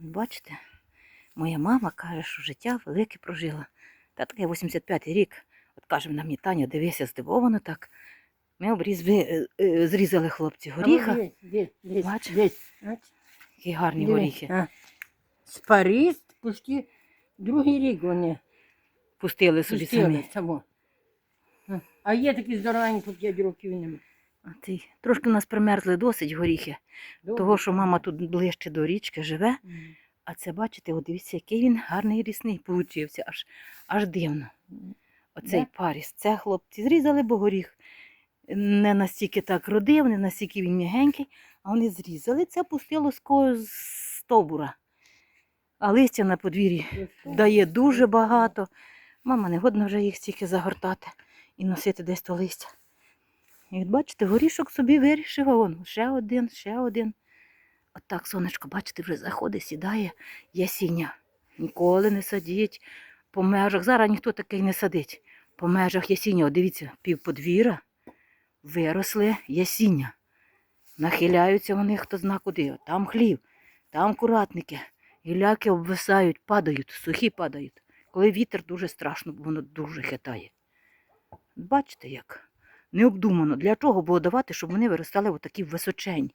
Бачите, моя мама каже, що життя велике прожила. Та таке 85-й рік. От каже вона мені, Таня, дивися, здивовано так. Ми обріз, ви, е, е, зрізали хлопці горіха. Десь, Бач? десь. Які гарні Диви, горіхи. а. Спаріст, почти другий рік вони Пустили собі пустили самі. само. А. Є такі здоровенькі, по 5 років нема. Ти, трошки в нас примерзли досить горіхи, того, що мама тут ближче до річки живе. М. А це, бачите, от дивіться, який він гарний рісний получився, аж, аж дивно. Оцей Да? паріс. Це хлопці зрізали, бо горіх не настільки так родив, не настільки він м'ягенький, а вони зрізали, це пустило з стовбура. А листя на подвір'ї дає дуже багато. Мама не годна вже їх стільки загортати і носити десь то листя. І от бачите, горішок собі вирішив, а ще один, ще один. От так сонечко, бачите, вже заходить, сідає ясіня. Ніколи не садіть по межах. Зараз ніхто такий не садить. По межах ясіня, от дивіться, півподвіра виросли ясіння. Нахиляються вони хто зна куди. От Там хлів, там куратники. Гіляки обвисають, падають, сухі падають. Коли вітер дуже страшно, бо воно дуже хитає. Бачите як? Необдумано. Для чого було давати, щоб вони виростали отакі височені?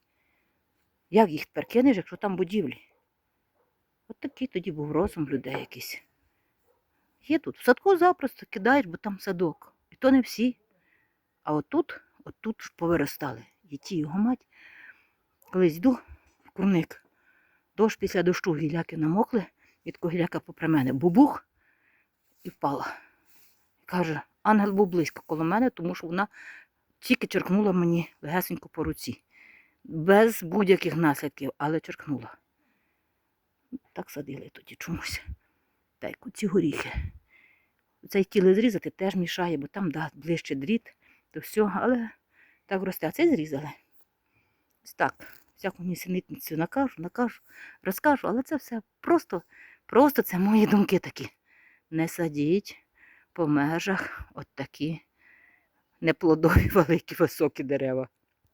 Як їх тепер кинеш, якщо там будівлі? От такий тоді був розум людей якийсь. Є тут. В садку запросто кидаєш, бо там садок. І то не всі. А отут, отут повиростали. І ті його мать. Колись йду в курник. Дощ після дощу гіляки намокли, від такого гіляка попри мене бубух і впала. Каже, ангел був близько коло мене, тому що вона тільки черкнула мені легесенько по руці. Без будь-яких наслідків, але черкнула. Так садили тоді чомусь. Та як ці горіхи. Цей тіли зрізати теж мішає, бо там да, ближче дріт, то все, але так росте. А це зрізали. Ось так, всяку нісенітницю накажу, накажу, розкажу, але це все просто, просто це мої думки такі. Не садіть по межах от такі неплодові великі високі дерева.